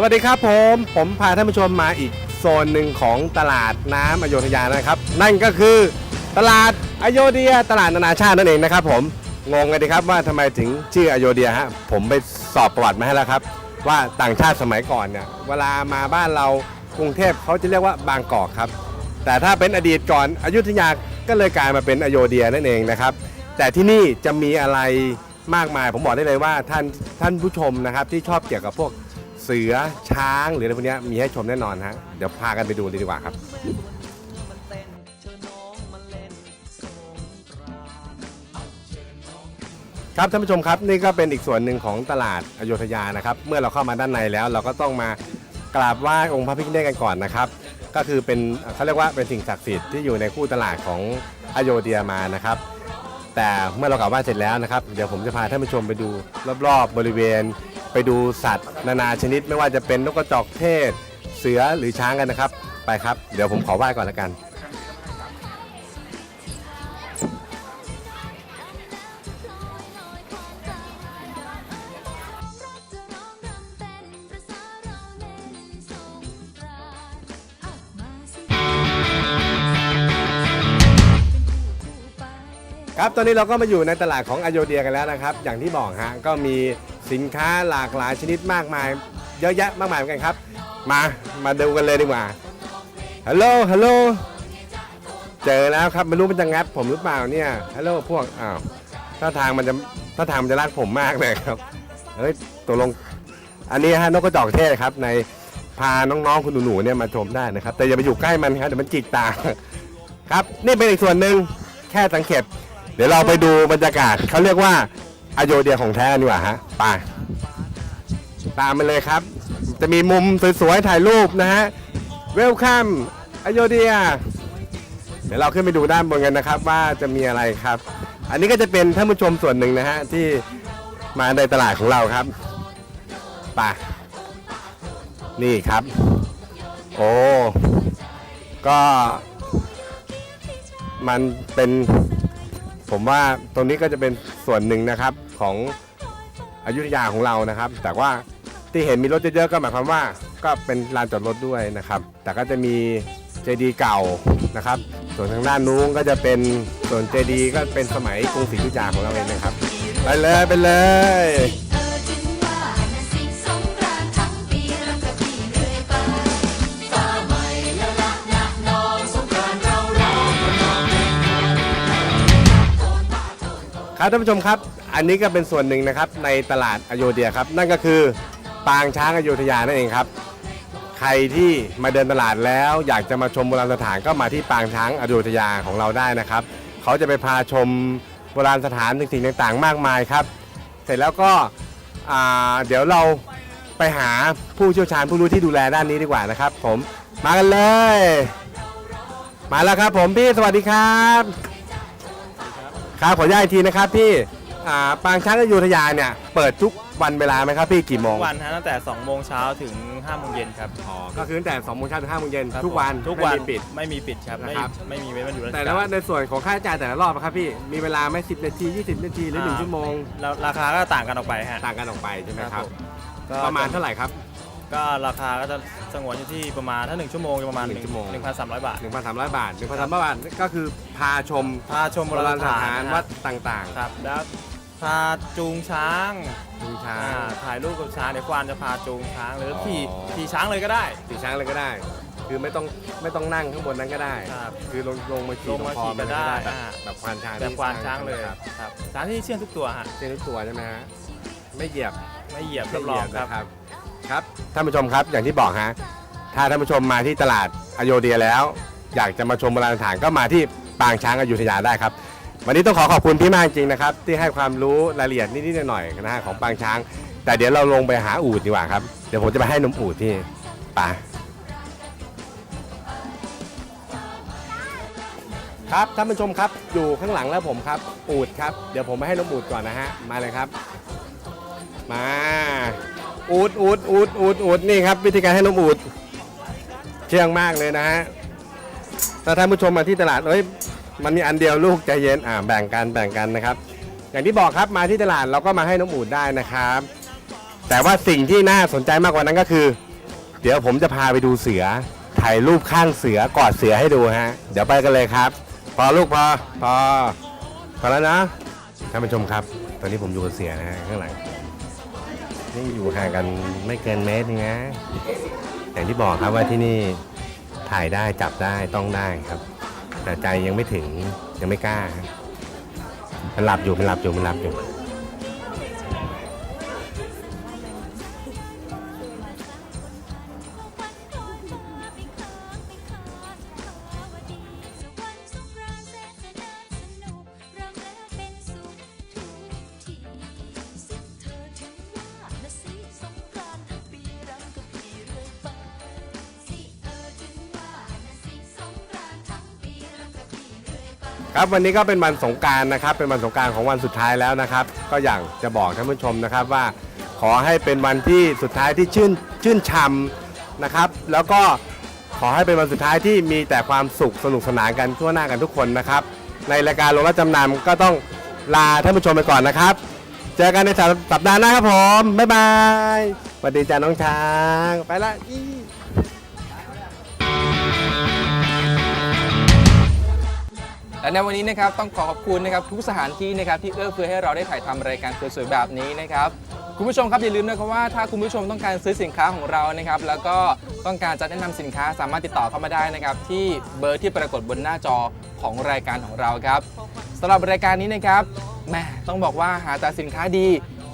สวัสดีครับผม ผมพาท่านผู้ชมมาอีกโซนหนึ่งของตลาดน้ำอโยธยานะครับ นั่นก็คือตลาดอโยเดียตลาดนานาชาตินั่นเองนะครับผมงงกันดีครับว่าทำไมถึงชื่ออโยเดียฮะผมไปสอบประวัติมาให้แล้วครับ ว่าต่างชาติสมัยก่อนเนี่ยเวลามาบ้านเรากรุงเทพเขาจะเรียกว่าบางกอกครับ แต่ถ้าเป็นอดีตก่อนอยุธยาก็เลยกลายมาเป็นอโยเดียนั่นเองนะครับ แต่ที่นี่จะมีอะไรมากมาย ผมบอกได้เลยว่าท่านท่านผู้ชมนะครับที่ชอบเกี่ยวกับพวก เสือช้างหรืออะไรพวกเนี้ยมีให้ชมแน่นอนฮะเดี๋ยวพากันไปดูเลยดีกว่าครับครับท่านผู้ชมครับนี่ก็เป็นอีกส่วนหนึ่งของตลาดอโยธยานะครับ เมื่อเราเข้ามาด้านในแล้ว เราก็ต้องมากราบไหว้องค์พระพิฆเนศกันก่อนนะครับ ก็คือเป็นเขาเรียกว่าเป็นสิ่งศักดิ์สิทธิ์ที่อยู่ในคู่ตลาดของอโยธยามานะครับ แต่เมื่อเรากราบไหว้เสร็จแล้วนะครับ เดี๋ยวผมจะพาท่านผู้ชมไปดูรอบๆบริเวณ ไปดูสัตว์ นานาชนิดไม่ว่าจะเป็นนกกระจอกเทศ เสือหรือช้างกันนะครับ ไปครับ เดี๋ยวผมขอไหว้ก่อนละกัน ครับตอนนี้เราก็มาอยู่ในตลาดของอโยเดียกันแล้วนะครับ อย่างที่บอกฮะก็มี สินค้าหลากหลายชนิดมากมาย เยอะแยะมากมายเหมือนกันครับ มามาดูกันเลยดีกว่าฮัลโหลฮัลโหลเจอแล้วครับไม่รู้มันจะงัดผมหรือเปล่าเนี่ยฮัลโหลพวกอ้าวถ้าทางมันจะถ้าทางมันจะลากผมมากเลยครับเฮ้ยตกลงอันนี้ฮะนกกระจอกเทศครับ ในพาน้องๆคุณหนูๆเนี่ยมาชมได้นะครับ แต่อย่าไปอยู่ใกล้มันครับเดี๋ยวมันจิกตาครับ นี่เป็นอีกส่วนหนึ่งแค่สังเกตเดี๋ยวเราไปดูบรรยากาศเขาเรียกว่า อโยเดียของแท้นดีกว่าฮะไปตามมาเลยครับ จะมีมุมสวยๆถ่ายรูปนะฮะเวลคัมอโยเดีย เดี๋ยวเราขึ้นไปดูด้านบนกันนะครับว่าจะมีอะไรครับ อันนี้ก็จะเป็นท่านผู้ชมส่วนหนึ่งนะฮะที่มาในตลาดของเราครับไปนี่ครับ โอ้ก็มันเป็น ผมว่าตรงนี้ก็จะเป็นส่วนหนึ่งนะครับของอยุธยาของเรานะครับ แต่ว่าที่เห็นมีรถเยอะๆก็หมายความว่า ก็เป็นลานจอดรถด้วยนะครับ แต่ก็จะมีเจดีย์เก่านะครับ ส่วนทางด้านนู้นก็จะเป็นส่วนเจดีย์ก็เป็นสมัยกรุงศรีอยุธยาของเราเองนะครับ ไปเลยไปเลย ครับท่านผู้ชมครับ อันนี้ก็เป็นส่วนหนึ่งนะครับในตลาดอโยเดียครับ นั่นก็คือปางช้างอโยธยานั่นเองครับ ใครที่มาเดินตลาดแล้วอยากจะมาชมโบราณสถานก็มาที่ปางช้างอโยธยาของเราได้นะครับ เขาจะไปพาชมโบราณสถานสิ่งต่างๆ มากมายครับ เสร็จแล้วก็อ่าเดี๋ยวเราไปหาผู้เชี่ยวชาญผู้รู้ที่ดูแลด้านนี้ดีกว่านะครับ ผมมากันเลย มาแล้วครับผมพี่สวัสดีครับ ครับขออนุญาตอีกทีนะครับพี่อ่าปางช้างอยุธยาเนี่ยเปิดทุกวันเวลาไหมครับพี่กี่โมทุงกวันฮะตั้งแต่2โมงเช้าถึง5โมงเย็นครับอ๋อก็คือตั้งแต่2โมงเช้าถึง5โมงเย็นครับทุกวันทุกวันไม่มีปิด ไม่มีปิดครับไม่นะครับ ไม่มีเว้นวันหยุดราชแต่การว่าในส่วนของค่าใช้จ่ายแต่ละรอบนะครับพี่ มีเวลาไหม10 นาที 20 นาทีหรือ 1 ชั่วโมง แล้วราคาก็ต่างกันออกไปฮะ ต่างกันออกไปใช่ไหมครับก็ประมาณเท่าไหร่ครับ ก็ราคาก็จะ สงวนอยู่ที่ประมาณถ้า1ชั่วโมงจะประมาณหนึ่งชั่วโมง1,300บาท 1,300 บาท 1,300 บาท ก็คือพาชมพาชมโบโบราราณณสสถาถานนวัดต่างครับ แล้วพาจูงช้างๆดูช้าอ่างถ่ายรูปกับช้างเดี๋ยวควานจะพาจูงช้างหรืออ๋อขี่ขี่ช้างเลยก็ได้ตีช้างเลยก็ได้ คือไม่ต้องไม่ต้องนั่งข้างบนนั้นก็ได้ ครับคือลงลงมาขี่ลงมาคอขี่มันก็ได้แบบอ่า แบบควานช้างแบบควานช้างเลยครับครับช้างที่นี่เชื่องทุกตัวฮะเส้นทุกตัวใช่ไหมฮะไม่เหยียบไม่เหยียบไม่รับเหรอยีงยบครับ นะครับ ครับท่านผู้ชมครับอย่างที่บอกฮะถ้าท่านผู้ชมมาที่ตลาดอโยเดียแล้ว อยากจะมาชมโบราณสถานก็มาที่ปางช้างอยุธยาได้ครับ วันนี้ต้องขอขอบคุณพี่มากจริงนะครับ ที่ให้ความรู้รายละเอียดนิดๆหน่อยๆนะฮะของปางช้าง แต่เดี๋ยวเราลงไปหาอูดดีกว่าครับเดี๋ยวผมจะไปให้นมอูดที่ป่าครับท่านผู้ชมครับอยู่ข้างหลังแล้วผมครับอูดครับเดี๋ยวผมไปให้นมอูดก่อนนะฮะมาเลยครับ มา อูดอูดอูดอูดอูดนี่ครับ วิธีการให้นมอูดเชื่องมากเลยนะฮะถ้าท่านผู้ชมมาที่ตลาดเอ้ยมันมีอันเดียวลูกใจเย็นอ่าแบ่งกันแบ่งกันนะครับ อย่างที่บอกครับมาที่ตลาดเราก็มาให้นมอูดได้นะครับ แต่ว่าสิ่งที่น่าสนใจมากกว่านั้นก็คือ เดี๋ยวผมจะพาไปดูเสือถ่ายรูปข้างเสือกอดเสือให้ดูฮะ เดี๋ยวไปกันเลยครับ พอลูกพอพอพอแล้วนะท่านผู้ชมครับ ตอนนี้ผมอยู่กับเสือนะฮะข้างหลัง นี่อยู่ห่างกันไม่เกินเมตรนึงนะ อย่างที่บอกครับว่าที่นี่ถ่ายได้จับได้ต้องได้ครับ แต่ใจยังไม่ถึงยังไม่กล้ามันหลับอยู่มันหลับอยู่มันหลับอยู่ ครับวันนี้ก็เป็นวันสงการนะครับ เป็นวันสงการของวันสุดท้ายแล้วนะครับ ก็อยากจะบอกท่านผู้ชมนะครับว่า ขอให้เป็นวันที่สุดท้ายที่ชื่นชื่นช่ำนะครับ แล้วก็ขอให้เป็นวันสุดท้ายที่มีแต่ความสุขสนุกสนานกันทั่วหน้ากันทุกคนนะครับ ในรายการลงรับจำนำก็ต้องลาท่านผู้ชมไปก่อนนะครับ เจอกันในสัปดาห์หน้าครับผมบ๊ายบายสวัสดีจ้าน้องช้างไปละ และในวันนี้นะครับต้องขอขอบคุณนะครับทุกสถานที่นะครับที่เอื้อเฟื้อให้เราได้ถ่ายทำรายการสวยๆแบบนี้นะครับคุณผู้ชมครับอย่าลืมนะครับว่าถ้าคุณผู้ชมต้องการซื้อสินค้าของเรานะครับแล้วก็ต้องการจะแนะนำสินค้าสามารถติดต่อเข้ามาได้นะครับที่เบอร์ที่ปรากฏบนหน้าจอของรายการของเราครับสำหรับรายการนี้นะครับแม่ต้องบอกว่าหาแต่สินค้าดี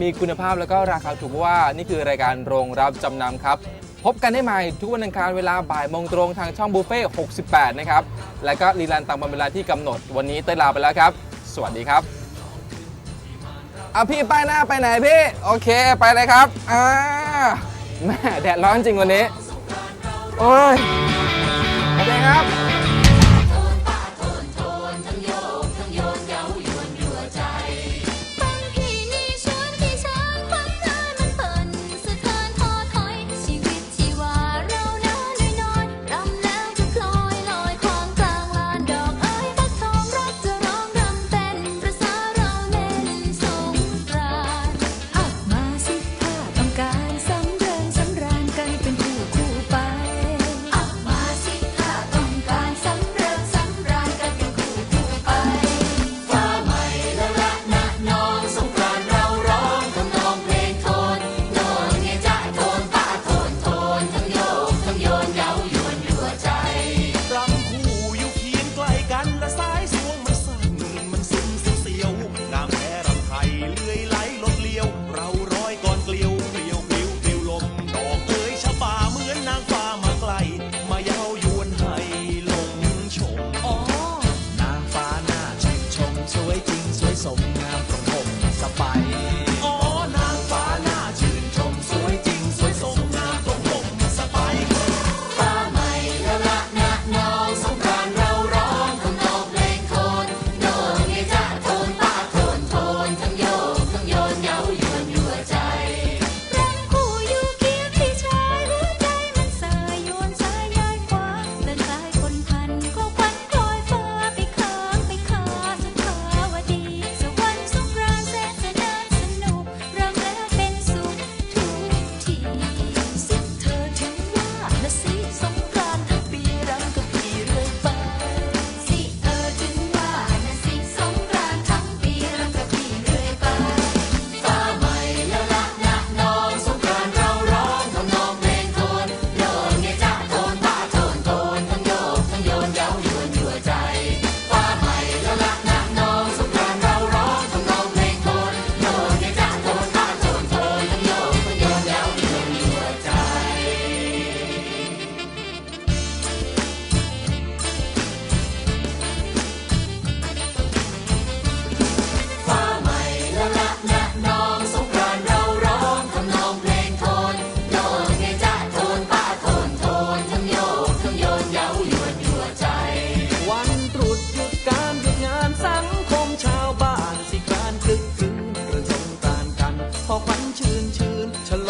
มีคุณภาพแล้วก็ราคาถูกว่านี่คือรายการโรงรับจำนำครับ พบกันได้ใหม่ทุกวันอังคารเวลาบ่ายโมงตรงทางช่องบุฟเฟ่68 นะครับ และก็รีลันตามวันเวลาที่กำหนด วันนี้เต้ยลาไปแล้วครับ สวัสดีครับเอาพี่ป้ายหน้าไปไหนพี่ โอเคไปเลยครับอ่าแม่แดดร้อนจริงวันนี้ โอ้ยโอเคครับ 찰나